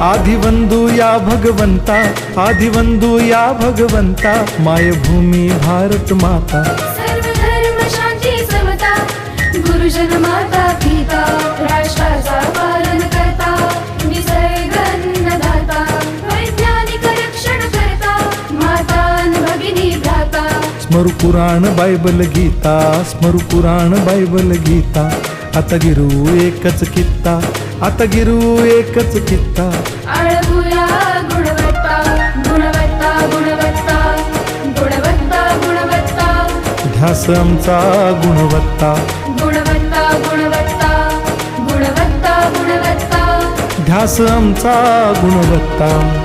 ಆದಿವಂದು ಯಾ ಭಗವಂತ ಆದಿವಂದು ಯಾ ಭಗವಂತ ಮಾಯಭೂಮಿ ಭಾರತ ಮಾತಾ ಸರ್ವಧರ್ಮ ಶಾಂತಿ ಗೀತಾ माता स्मरु पुराण बायबल गीता स्मरु पुराण गीता एकच कित्ता आता गिरू एकच कित्ता. आळगुया गुणवत्ता गुणवत्ता गुणवत्ता गुणवत्ता गुणवत्ता. ध्यास आमचा गुणवत्ता. गुणवत्ता गुणवत्ता गुणवत्ता गुणवत्ता. ध्यास आमचा गुणवत्ता.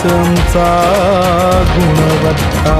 संचा गुणवत्ता.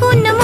কোন